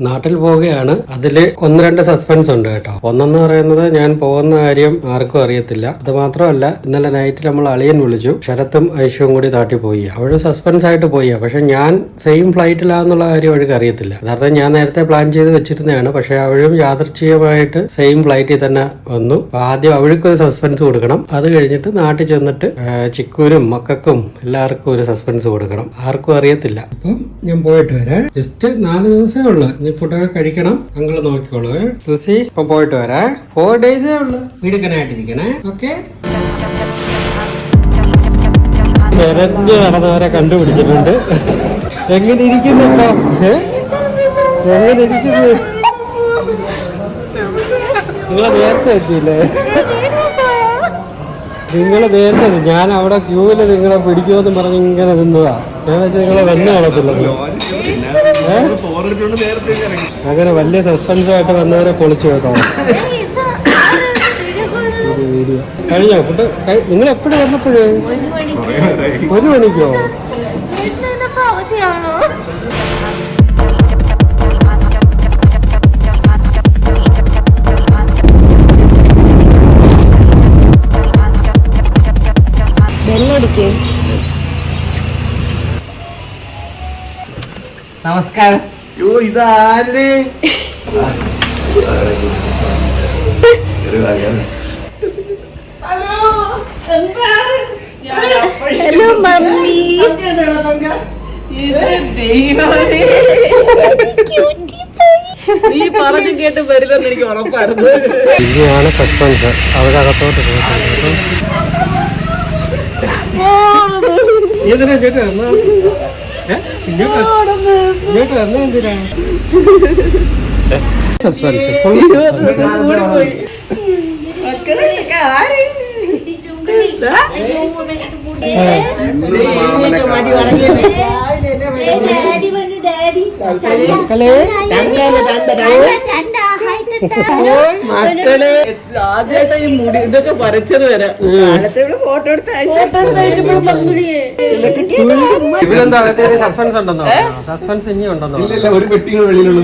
നാട്ടിൽ പോവുകയാണ്. അതിൽ ഒന്ന് രണ്ട് സസ്പെൻസ് ഉണ്ട് കേട്ടോ. ഒന്നെന്ന് പറയുന്നത് ഞാൻ പോകുന്ന കാര്യം ആർക്കും അറിയത്തില്ല. അത് മാത്രമല്ല ഇന്നലെ നൈറ്റിൽ നമ്മൾ അളിയൻ വിളിച്ചു. ശരത്തും ഐശ്വവും കൂടി നാട്ടിൽ പോയി. അവൾ സസ്പെൻസ് ആയിട്ട് പോയി. പക്ഷെ ഞാൻ സെയിം ഫ്ലൈറ്റിലാന്നുള്ള കാര്യം അവൾക്ക് അറിയത്തില്ല. യഥാർത്ഥം ഞാൻ നേരത്തെ പ്ലാൻ ചെയ്ത് വെച്ചിരുന്നതാണ്. പക്ഷെ അവഴും യാദർച്ഛികമായിട്ട് സെയിം ഫ്ലൈറ്റിൽ തന്നെ വന്നു. ആദ്യം അവൾക്കൊരു സസ്പെൻസ് കൊടുക്കണം. അത് കഴിഞ്ഞിട്ട് നാട്ടിൽ ചെന്നിട്ട് ചിക്കൂരും മക്കൾക്കും എല്ലാവർക്കും ഒരു സസ്പെൻസ് കൊടുക്കണം. ആർക്കും അറിയത്തില്ല. അപ്പം ഞാൻ പോയിട്ട് വരാം. ജസ്റ്റ് നാല് ദിവസമേ ഉള്ളു. നീ ഫുഡൊക്കെ കഴിക്കണം. അങ്ങൾ നോക്കിക്കോളൂ. തുസി ഇപ്പൊ പോയിട്ട് വരാ. ഫോർ ഡേയ്സേ ഉള്ളു. വീടുക്കനായിട്ടിരിക്കണേ ഓക്കെ തെരഞ്ഞു നടന്നവരെ കണ്ടുപിടിച്ചിട്ടുണ്ട്. എങ്ങനെ ഇരിക്കുന്നു ഇപ്പൊ എങ്ങനെ ഇരിക്കുന്നു നിങ്ങളെ നേരത്തെ എത്തിയില്ലേ? നിങ്ങൾ നേരത്തെ ഞാൻ അവിടെ ക്യൂവിൽ നിങ്ങളെ പിടിക്കുമെന്ന് പറഞ്ഞ് ഇങ്ങനെ നിന്നതാ. ഞാൻ വെച്ചാൽ നിങ്ങളെ വന്നു കാണത്തില്ലല്ലോ ഏ? അങ്ങനെ വലിയ സസ്പെൻസായിട്ട് വന്നവരെ പൊളിച്ചു കേട്ടോ. കഴിഞ്ഞോ? ഫുഡ് നിങ്ങൾ എപ്പോഴും വന്നപ്പോഴേ? ഒരു മണിക്കോ? നമസ്കാരം. യോ ഇതാരുടെ ഹലോ? മമ്മി. നീ പറഞ്ഞു കേട്ട് വരില്ലെന്ന് എനിക്ക് ഉറപ്പായിരുന്നു. ഇനിയാണ് സസ്പെൻസ് അവരകത്തോട്ട് പോകുന്നത് ഏ? ഇങ്ങോട്ട് ഡാഡി ഡാഡി എന്തിനാ സസ്പെൻസ് ഫുൾ മക്കളെ. ആദ്യമായിട്ട് ഈ മുടി ഇതൊക്കെ വരച്ചത് വരെ. ഫോട്ടോ എടുത്ത് അകത്തേക്ക് സസ്പെൻസ് ഉണ്ടെന്നോ? സസ്പെൻസ് ഇനി ഉണ്ടെന്നോ? ഇല്ല ഒരു പെട്ടിങ്ങൾ വെളിയിലുള്ള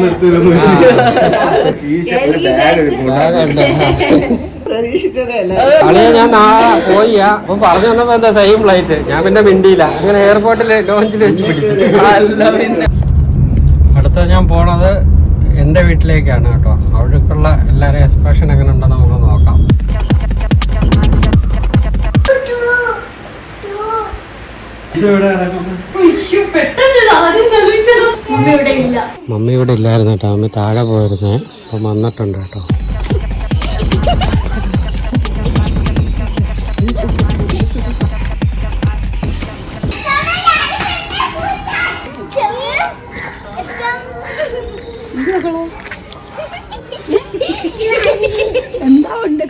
അളിയെ ഞാൻ നാളെ പോയി അപ്പൊ പറഞ്ഞു വന്നപ്പോ എന്താ സെയിം ഫ്ലൈറ്റ് ഞാൻ പിന്നെ മിണ്ടിയില്ല. അങ്ങനെ എയർപോർട്ടിൽ ലോഞ്ചിൽ വെച്ച് പിടിച്ചു. അടുത്ത ഞാൻ പോണത് എന്റെ വീട്ടിലേക്കാണ് കേട്ടോ. അവിടേക്കുള്ള എല്ലാരും എക്സ്പ്രഷൻ എങ്ങനെ ഉണ്ടെന്ന് നമുക്ക് നോക്കാം. ഇവിടെ ഇല്ല മമ്മി ഇവിടെ ഇല്ലായിരുന്നു കേട്ടോ. മമ്മി താഴെ പോയിരുന്നേ. അപ്പൊ വന്നിട്ടുണ്ട് കേട്ടോ.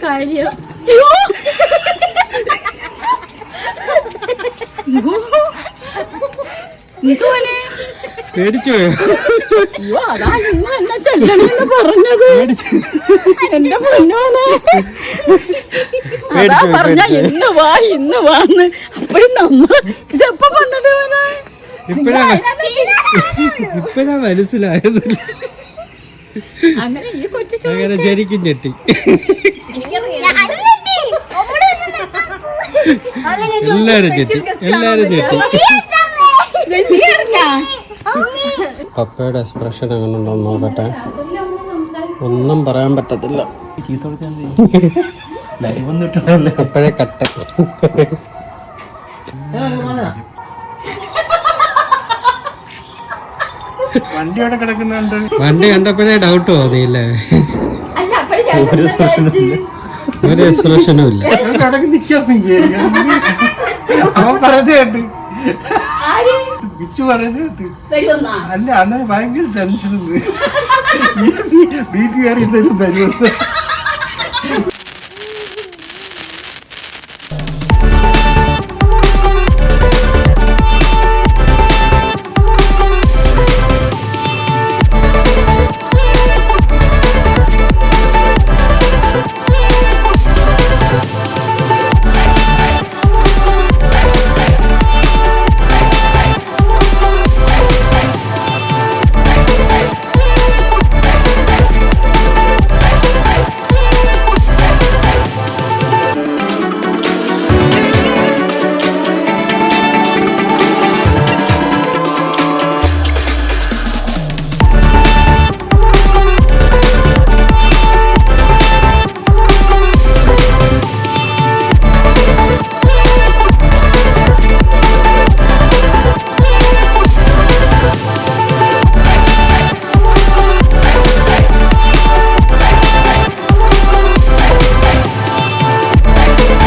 കാര്യം? അതാ നിങ്ങൾ എന്നെ ചെല്ലണെന്ന് പറഞ്ഞത്. എന്റെ പൊന്നോനെ. അതാ പറഞ്ഞ ഇന്ന് വാ ഇന്ന് വാന്ന്. അപ്പഴും നമ്മ ഇതെപ്പോ വന്നിട്ട്? ഇപ്പഴാ ഇപ്പഴാ മനസ്സിലായത്. അങ്ങനെ ഈ കൊച്ചു അങ്ങനെ ശരിക്കും ഞെട്ടി. എല്ലാരും ഞെട്ടി എല്ലാരും അറിഞ്ഞാ പപ്പയുടെ എക്സ്പ്രഷൻ എങ്ങനെ ഉണ്ടോന്ന് നോക്കട്ടെ. ഒന്നും പറയാൻ പറ്റത്തില്ല. പപ്പഴേ കട്ട വണ്ടി അവിടെ കിടക്കുന്നുണ്ട്. വണ്ടി കണ്ടപ്പോഴേ ഡൗട്ട് തോന്നിയില്ലേ? അല്ല അപ്പഴും ഒരു എക്സ്പ്രഷനും ഇല്ല. കടക്ക് നിക്കാൻ അവൻ പറയുന്നത് കേട്ട്. പിച്ചു പറയുന്നത് കേട്ട്. വരുമെന്നാ അല്ല അന്ന് ഭയങ്കര ടെൻഷൻ ബി പി കയറി വരുമെന്ന്